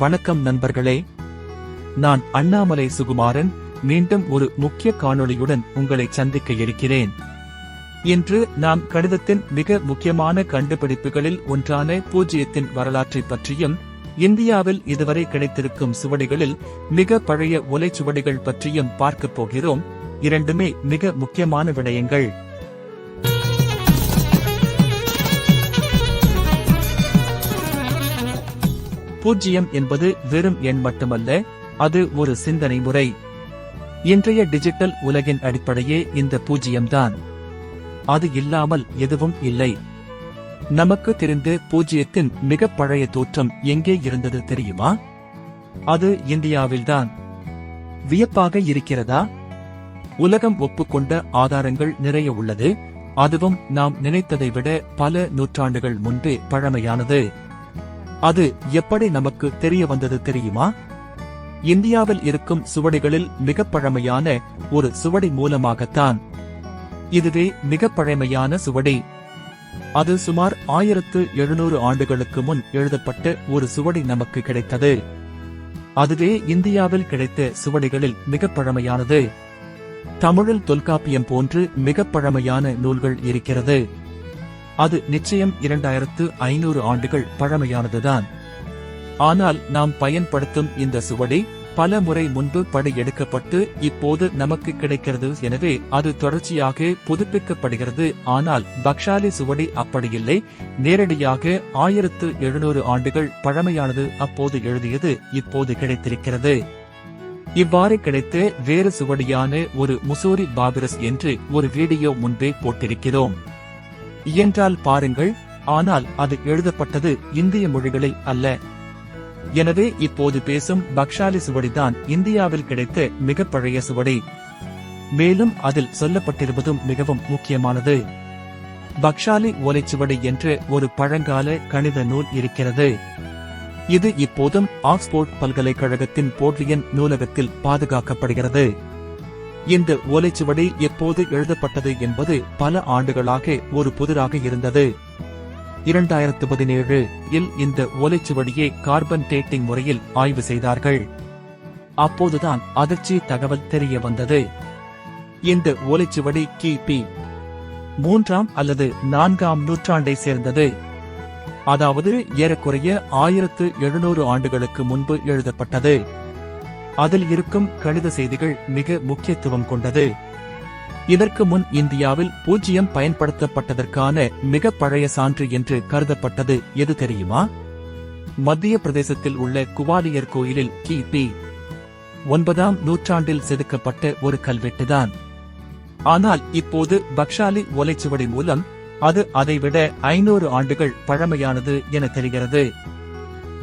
வணக்கம் நண்பர்களே. நான் அண்ணாமலை சுகுமாரன் மீண்டும் ஒரு முக்கிய காணொளியுடன் உங்களை சந்திக்க இருக்கிறேன். இன்று நாம் கணிதத்தின் மிக முக்கியமான கண்டுபிடிப்புகளில் ஒன்றான பூஜ்ஜியத்தின் வரலாற்றை பற்றியும் இந்தியாவில் இதுவரை கிடைத்திருக்கும் சுவடிகளில் மிக பழைய ஒலை சுவடிகள் பற்றியும் பார்க்கப் போகிறோம். இரண்டுமே மிக முக்கியமான விடயங்கள். பூஜ்ஜியம் என்பது வெறும் எண் மட்டுமல்ல அது ஒரு சிந்தனை முறை. இன்றைய டிஜிட்டல் உலகின் அடிப்படையே இந்த பூஜ்ஜியம்தான் அது இல்லாமல் எதுவும் இல்லை. நமக்கு தெரிந்த பூஜ்ஜியத்தின் மிக பழைய தோற்றம் எங்கே இருந்தது தெரியுமா? அது இந்தியாவில்தான். வியப்பாக இருக்கிறதா? உலகம் ஒப்புக்கொண்ட ஆதாரங்கள் நிறைய உள்ளது அதுவும் நாம் நினைத்ததை விட பல நூற்றாண்டுகள் முன்பே பழமையானது. அது எப்படி நமக்கு தெரிய வந்தது தெரியுமா? இந்தியாவில் இருக்கும் சுவடிகளில் மிக பழமையான ஒரு சுவடி மூலமாகத்தான். இதுவே மிக பழமையான சுவடி. அது சுமார் ஆயிரத்து எழுநூறு ஆண்டுகளுக்கு முன் எழுதப்பட்ட ஒரு சுவடி நமக்கு கிடைத்தது. அதுவே இந்தியாவில் கிடைத்த சுவடிகளில் மிக பழமையானது. தமிழில் தொல்காப்பியம் போன்று மிக பழமையான நூல்கள் இருக்கிறது. அது நிச்சயம் இரண்டாயிரத்து ஐநூறு ஆண்டுகள் பழமையானதுதான். ஆனால் நாம் பயன்படுத்தும் இந்த சுவடி பல முறை முன்பு படி எடுக்கப்பட்டு இப்போது நமக்கு கிடைக்கிறது. எனவே அது தொடர்ச்சியாக புதுப்பிக்கப்படுகிறது. ஆனால் பக்ஷாலி சுவடி அப்படியில்லை. நேரடியாக ஆயிரத்து எழுநூறு ஆண்டுகள் பழமையானது அப்போது எழுதியது இப்போது கிடைத்திருக்கிறது. இவ்வாறு கிடைத்த வேறு சுவடியான ஒரு முசோரி பாபிரஸ் என்று ஒரு வீடியோ முன்பே போட்டிருக்கிறோம். இயன்றால் பாருங்கள் ஆனால் அது எழுதப்பட்டது இந்திய மொழிகளில் அல்ல. எனவே இப்போது பேசும் பக்ஷாலி சுவடிதான் இந்தியாவில் கிடைத்த மிக பழைய சுவடி. மேலும் அதில் சொல்லப்பட்டிருப்பதும் மிகவும் முக்கியமானது. பக்ஷாலி ஓலைச்சுவடி என்று ஒரு பழங்கால கணித நூல் இருக்கிறது. இது இப்போதும் ஆக்ஸ்போர்ட் பல்கலைக்கழகத்தின் போர்லியன் நூலகத்தில் பாதுகாக்கப்படுகிறது. இந்த ஓலைச்சுவடி எப்போது எழுதப்பட்டது என்பது பல ஆண்டுகளாக ஒரு புதிராக இருந்தது. இரண்டாயிரத்து பதினேழு இல் இந்த ஓலைச்சுவடியை கார்பன் டேட்டிங் முறையில் ஆய்வு செய்தார்கள். அப்போதுதான் அதிர்ச்சி தகவல் தெரிய வந்தது. இந்த ஓலைச்சுவடி கிபி மூன்றாம் அல்லது நான்காம் நூற்றாண்டை சேர்ந்தது. அதாவது ஏறக்குறைய ஆயிரத்து எழுநூறு ஆண்டுகளுக்கு முன்பு எழுதப்பட்டது. அதில் இருக்கும் கணித செய்திகள் மிக முக்கியத்துவம் கொண்டது. இதற்கு முன் இந்தியாவில் பூஜ்ஜியம் பயன்படுத்தப்பட்டதற்கான மிக பழைய சான்று என்று கருதப்பட்டது. எது தெரியுமா? மத்திய பிரதேசத்தில் உள்ள குவாலியர் கோயிலில் கிபி ஒன்பதாம் நூற்றாண்டில் செதுக்கப்பட்ட ஒரு கல்வெட்டுதான். ஆனால் இப்போது பக்ஷாலி ஓலைச்சுவடி மூலம் அது அதைவிட ஐநூறு ஆண்டுகள் பழமையானது என தெரிகிறது.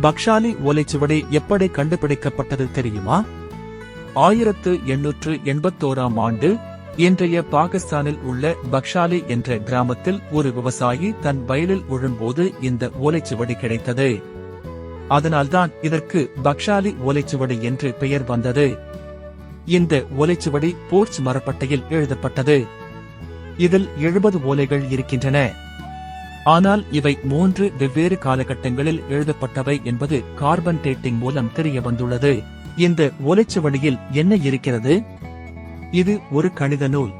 பக்ஷாலி ஓலைச்சுவடி எப்படி கண்டுபிடிக்கப்பட்டது தெரியுமா? ஆயிரத்து எண்ணூற்று எண்பத்தோராம் ஆண்டு இன்றைய பாகிஸ்தானில் உள்ள பக்ஷாலி என்ற கிராமத்தில் ஒரு விவசாயி தன் வயலில் உழும்போது இந்த ஓலைச்சுவடி கிடைத்தது. அதனால்தான் இதற்கு பக்ஷாலி ஓலைச்சுவடி என்று பெயர் வந்தது. இந்த ஓலைச்சுவடி போர்ச் மரப்பட்டையில் எழுதப்பட்டது. இதில் எழுபது ஓலைகள் இருக்கின்றன. ஆனால் இவை மூன்று வெவ்வேறு காலகட்டங்களில் எழுதப்பட்டவை என்பது கார்பன் டேட்டிங் மூலம் தெரிய வந்துள்ளது. இந்த ஒலைச்சுவடியில் என்ன இருக்கிறது? இது ஒரு கணித நூல்.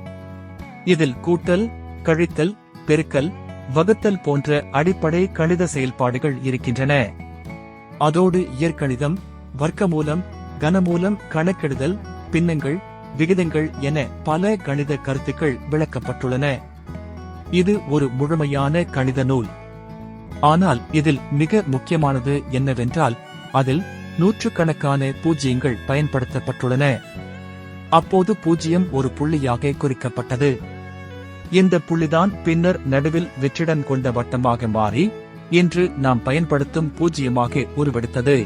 இதில் கூட்டல் கழித்தல் பெருக்கல் வகுத்தல் போன்ற அடிப்படை கணித செயல்பாடுகள் இருக்கின்றன. அதோடு இயற்கணிதம் வர்க்கமூலம் கனமூலம் கணக்கெடுதல் பின்னங்கள் விகிதங்கள் என பல கணித கருத்துக்கள் விளக்கப்பட்டுள்ளன. இது ஒரு முழுமையான கணித நூல். ஆனால் இதில் மிக முக்கியமானது என்னவென்றால் அதில் நூற்றுக்கணக்கான பூஜ்ஜியங்கள் பயன்படுத்தப்பட்டுள்ளன. அப்போது பூஜ்ஜியம் ஒரு புள்ளியாக குறிக்கப்பட்டது. இந்த புள்ளிதான் பின்னர் நடுவில் வெற்றிடம் கொண்ட வட்டமாக மாறி இன்று நாம் பயன்படுத்தும் பூஜ்ஜியமாக உருவெடுத்தது.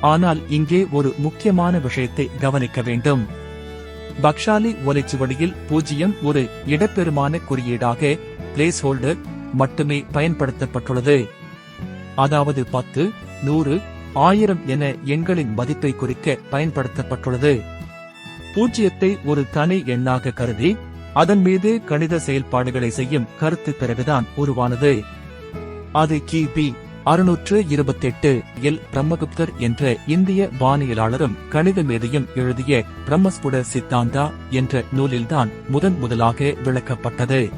ஆனால் இங்கே ஒரு முக்கியமான விஷயத்தை கவனிக்க வேண்டும். பக்ஷாலி ஒலைச்சுவடியில் பூஜ்ஜியம் ஒரு இடப்பெருமான குறியீடாக பிளேஸ் ஹோல்டர் மட்டுமே பயன்படுத்தப்பட்டுள்ளது. அதாவது பத்து நூறு ஆயிரம் என எண்களின் மதிப்பை குறிக்க பயன்படுத்தப்பட்டுள்ளது. பூஜ்ஜியத்தை ஒரு தனி எண்ணாக கருதி அதன் மீது கணித செயல்பாடுகளை செய்யும் கருத்து பிறகுதான் உருவானது. அது கிபி அறுநூற்று இருபத்தெட்டு எல். பிரம்மகுப்தர் என்ற இந்திய வானியலாளரும் கணித மேதையும் எழுதிய பிரம்மஸ்புட சித்தாந்தா என்ற நூலில்தான் முதன் முதலாக விளக்கப்பட்டது.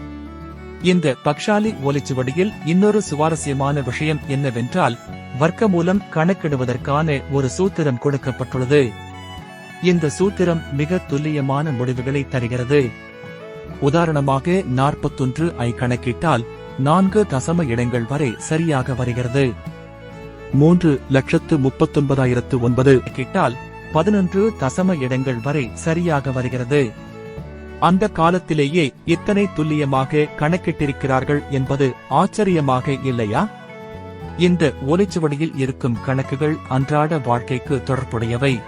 இந்த பக்ஷாலி ஓலைச்சுவடியில் இன்னொரு சுவாரஸ்யமான விஷயம் என்னவென்றால் வர்க்க மூலம் கணக்கிடுவதற்கான ஒரு சூத்திரம் கொடுக்கப்பட்டுள்ளது. இந்த சூத்திரம் மிக துல்லியமான முடிவுகளை தருகிறது. உதாரணமாக நாற்பத்தொன்று ஐ கணக்கிட்டால் நான்கு தசம இடங்கள் வரை சரியாக வருகிறது. மூன்று லட்சத்து முப்பத்தொன்பதாயிரத்து ஒன்பது கிட்டால் பதினொன்று தசம இடங்கள் வரை சரியாக வருகிறது. அந்த காலத்திலேயே இத்தனை துல்லியமாக கணக்கிட்டிருக்கிறார்கள் என்பது ஆச்சரியமாக இல்லையா? இந்த ஒலிச்சுவடியில் இருக்கும் கணக்குகள் அன்றாட வாழ்க்கைக்கு தொடர்புடையவை.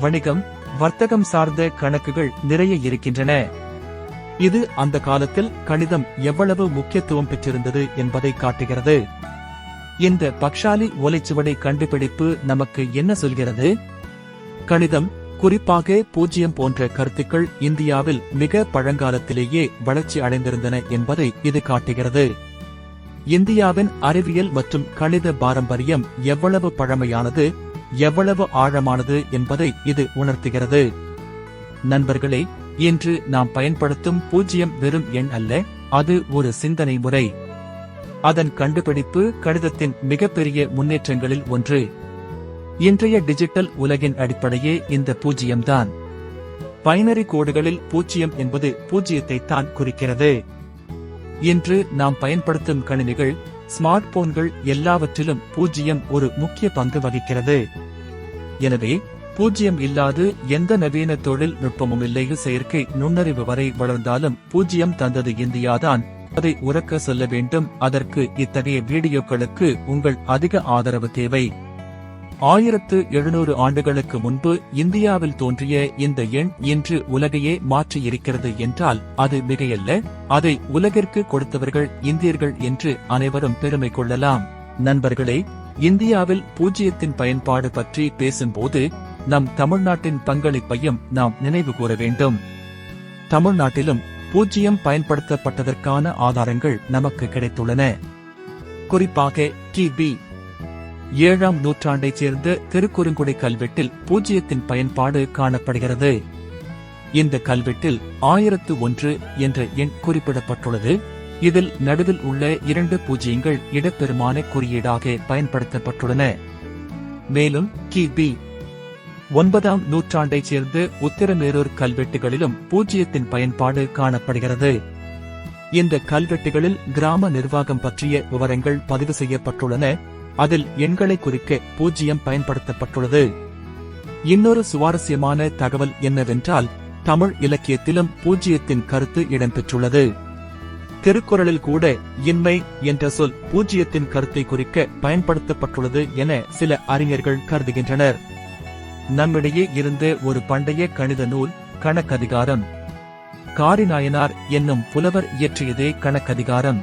வணிகம் வர்த்தகம் சார்ந்த கணக்குகள் நிறைய இருக்கின்றன. இது அந்த காலத்தில் கணிதம் எவ்வளவு முக்கியத்துவம் பெற்றிருந்தது என்பதை காட்டுகிறது. இந்த பக்ஷாலி ஓலைச்சுவடை கண்டுபிடிப்பு நமக்கு என்ன சொல்கிறது? கணிதம் குறிப்பாக பூஜ்யம் போன்ற கருத்துக்கள் இந்தியாவில் மிக பழங்காலத்திலேயே வளர்ச்சி அடைந்திருந்தன என்பதை இது காட்டுகிறது. இந்தியாவின் அறிவியல் மற்றும் கணித பாரம்பரியம் எவ்வளவு பழமையானது எவ்வளவு ஆழமானது என்பதை இது உணர்த்துகிறது. நண்பர்களே இன்று நாம் பயன்படுத்தும் பூஜ்யம் வெறும் எண் அல்ல அது ஒரு சிந்தனை முறை. அதன் கண்டுபிடிப்பு கணிதத்தின் மிகப்பெரிய முன்னேற்றங்களில் ஒன்று. இன்றைய டிஜிட்டல் உலகின் அடிப்படையே இந்த பூஜ்ஜியம்தான் பைனரி கோடுகளில் பூஜ்ஜியம் என்பது பூஜ்ஜியத்தை தான் குறிக்கிறது. இன்று நாம் பயன்படுத்தும் கணினிகள் ஸ்மார்ட் போன்கள் எல்லாவற்றிலும் பூஜ்ஜியம் ஒரு முக்கிய பங்கு வகிக்கிறது. எனவே பூஜ்யம் இல்லாது எந்த நவீன தொழில் நுட்பமும் இல்லை. செயற்கை நுண்ணறிவு வரை வளர்ந்தாலும் பூஜ்யம் தந்தது இந்தியாதான். அதை உறக்க சொல்ல வேண்டும். அதற்கு இத்தகைய வீடியோக்களுக்கு உங்கள் அதிக ஆதரவு தேவை. ஆயிரத்து எழுநூறு ஆண்டுகளுக்கு முன்பு இந்தியாவில் தோன்றிய இந்த எண் இன்று உலகையே மாற்றி இருக்கிறது என்றால் அது மிகையல்ல. அதை உலகிற்கு கொடுத்தவர்கள் இந்தியர்கள் என்று அனைவரும் பெருமை கொள்ளலாம். நண்பர்களே இந்தியாவில் பூஜ்ஜியத்தின் பயன்பாடு பற்றி பேசும்போது நம் தமிழ்நாட்டின் பங்களிப்பையும் நாம் நினைவு கூற வேண்டும். தமிழ்நாட்டிலும் பூஜ்ஜியம் பயன்படுத்தப்பட்டதற்கான ஆதாரங்கள் நமக்கு கிடைத்துள்ளன. குறிப்பாக கிபி ஏழாம் நூற்றாண்டைச் சேர்ந்த திருக்குறுங்குடை கல்வெட்டில் பூஜ்ஜியத்தின் பயன்பாடு காணப்படுகிறது. இந்த கல்வெட்டில் ஆயிரத்து ஒன்று என்ற எண் குறிப்பிடப்பட்டுள்ளது. இதில் நடுவில் உள்ள இரண்டு பூஜ்ஜியங்கள் இடப்பெருமான குறியீடாக பயன்படுத்தப்பட்டுள்ளன. மேலும் கிபி ஒன்பதாம் நூற்றாண்டைச் சேர்ந்த உத்திரமேரூர் கல்வெட்டுகளிலும் பூஜ்ஜியத்தின் பயன்பாடு காணப்படுகிறது. இந்த கல்வெட்டுகளில் கிராம நிர்வாகம் பற்றிய விவரங்கள் பதிவு செய்யப்பட்டுள்ளன. அதில் எண்களை குறிக்க பூஜ்ஜியம் பயன்படுத்தப்பட்டுள்ளது. இன்னொரு சுவாரஸ்யமான தகவல் என்னவென்றால் தமிழ் இலக்கியத்திலும் பூஜ்ஜியத்தின் கருத்து இடம்பெற்றுள்ளது. திருக்குறளில் கூட இன்மை என்ற சொல் பூஜ்ஜியத்தின் கருத்தை குறிக்க பயன்படுத்தப்பட்டுள்ளது என சில அறிஞர்கள் கருதுகின்றனர். நம்மிடையே இருந்த ஒரு பண்டைய கணித நூல் கணக்கதிகாரம். காரிநாயனார் என்னும் புலவர் இயற்றியதே கணக்கதிகாரம்.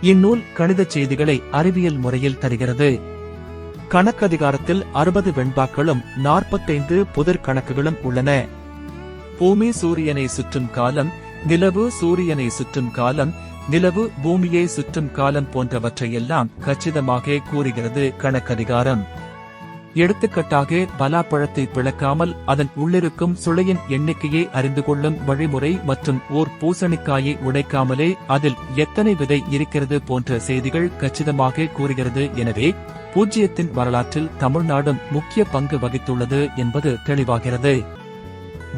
இந்நூல் கணித செய்திகளை அறிவியல் முறையில் தருகிறது. கணக்கதிகாரத்தில் அறுபது வெண்பாக்களும் நாற்பத்தைந்து புதிர் கணக்குகளும் உள்ளன. பூமி சூரியனை சுற்றும் காலம் நிலவு சூரியனை சுற்றும் காலம் நிலவு பூமியை சுற்றும் காலம் போன்றவற்றையெல்லாம் கச்சிதமாக கூறுகிறது கணக்கதிகாரம். எடுத்துக்காட்டாக பலாப்பழத்தை பிளக்காமல் அதன் உள்ளிருக்கும் சுளையின் எண்ணிக்கையை அறிந்து கொள்ளும் வழிமுறை மற்றும் ஓர் பூசணிக்காயை உடைக்காமலே அதில் எத்தனை விதை இருக்கிறது போன்ற செய்திகள் கச்சிதமாக கூறுகிறது. எனவே பூஜ்ஜியத்தின் வரலாற்றில் தமிழ்நாடும் முக்கிய பங்கு வகித்துள்ளது என்பது தெளிவாகிறது.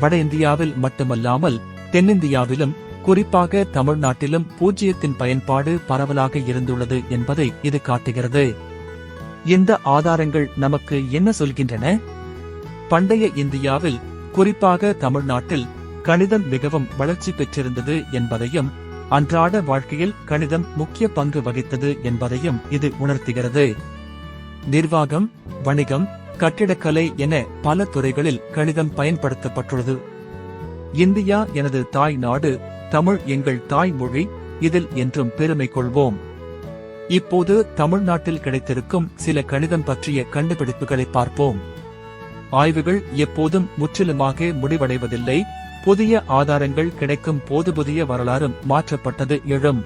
வட இந்தியாவில் மட்டுமல்லாமல் தென்னிந்தியாவிலும் குறிப்பாக தமிழ்நாட்டிலும் பூஜ்ஜியத்தின் பயன்பாடு பரவலாக இருந்துள்ளது என்பதை இது காட்டுகிறது. இந்த ஆதாரங்கள் நமக்கு என்ன சொல்கின்றன? பண்டைய இந்தியாவில் குறிப்பாக தமிழ்நாட்டில் கணிதம் மிகவும் வளர்ச்சி பெற்றிருந்தது என்பதையும் அன்றாட வாழ்க்கையில் கணிதம் முக்கிய பங்கு வகித்தது என்பதையும் இது உணர்த்துகிறது. நிர்வாகம் வணிகம் கட்டிடக்கலை என பல துறைகளில் கணிதம் பயன்படுத்தப்பட்டுள்ளது. இந்தியா எனது தாய் நாடு தமிழ் எங்கள் தாய்மொழி இதில் என்றும் பெருமை கொள்வோம். இப்போது தமிழ்நாட்டில் கிடைத்திருக்கும் சில கணிதம் பற்றிய கண்டுபிடிப்புகளை பார்ப்போம். ஆய்வுகள் எப்போதும் முற்றிலுமாக முடிவடைவதில்லை. புதிய ஆதாரங்கள் கிடைக்கும் போது புதிய வரலாறும் மாற்றப்பட்டது எழும்.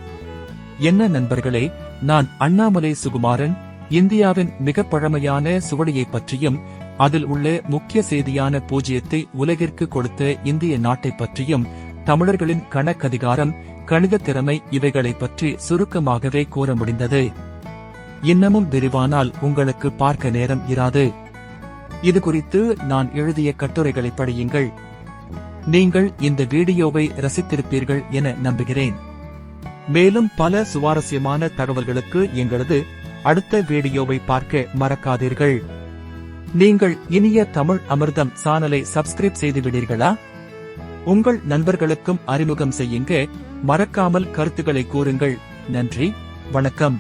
என்ன நண்பர்களே நான் அண்ணாமலை சுகுமாரன். இந்தியாவின் மிக பழமையான சுவடியை பற்றியும் அதில் உள்ள முக்கிய செய்தியான பூஜ்யத்தை உலகிற்கு கொடுத்த இந்திய நாட்டை பற்றியும் தமிழர்களின் கணக்கதிகாரம் கணித திறமை இவைகளைப் பற்றி சுருக்கமாகவே கூற முடிந்தது. இன்னமும் விரிவானால் உங்களுக்கு பார்க்க நேரம் இராது. இது குறித்து நான் எழுதிய கட்டுரைகளை படியுங்கள். நீங்கள் இந்த வீடியோவை ரசித்திருப்பீர்கள் என நம்புகிறேன். மேலும் பல சுவாரஸ்யமான தகவல்களுக்கு எங்களது அடுத்த வீடியோவை பார்க்க மறக்காதீர்கள். நீங்கள் இனிய தமிழ் அமிர்தம் சானலை சப்ஸ்கிரைப் செய்து விடீர்களா உங்கள் நண்பர்களுக்கும் அறிமுகம் செய்யுங்க. மறக்காமல் கருத்துக்களை கூறுங்கள் நன்றி வணக்கம்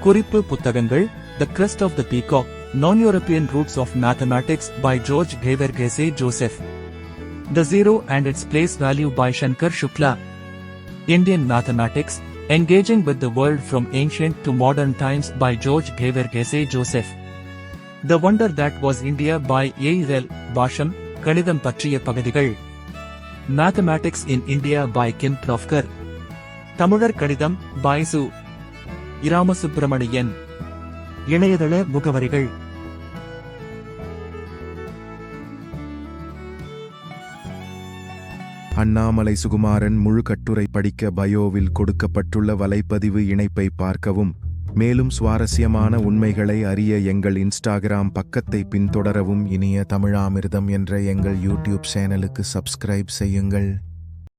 குறிப்பு புத்தகங்கள் the crest of the peacock non European roots of mathematics by George Gheverghese Joseph the zero and its place value by Shankar Shukla Indian Mathematics, Engaging with the World from Ancient to Modern Times by George Gevergese Joseph. The Wonder That Was India by A. L. Basham, கணிதம் பற்றிய பகுதிகள் mathematics in India by Kim Plofker தமிழர் கடிதம் by சு. இராமசுப்பிரமணியன். இணையதள முகவரிகள். அண்ணாமலை சுகுமாரன் முழு கட்டுரை படிக்க பயோவில் கொடுக்கப்பட்டுள்ள வலைப்பதிவு இணைப்பை பார்க்கவும். மேலும் சுவாரஸ்யமான உண்மைகளை அறிய எங்கள் இன்ஸ்டாகிராம் பக்கத்தை பின்தொடரவும் இனிய தமிழாமிர்தம் என்ற எங்கள் யூடியூப் சேனலுக்கு சப்ஸ்கிரைப் செய்யுங்கள்.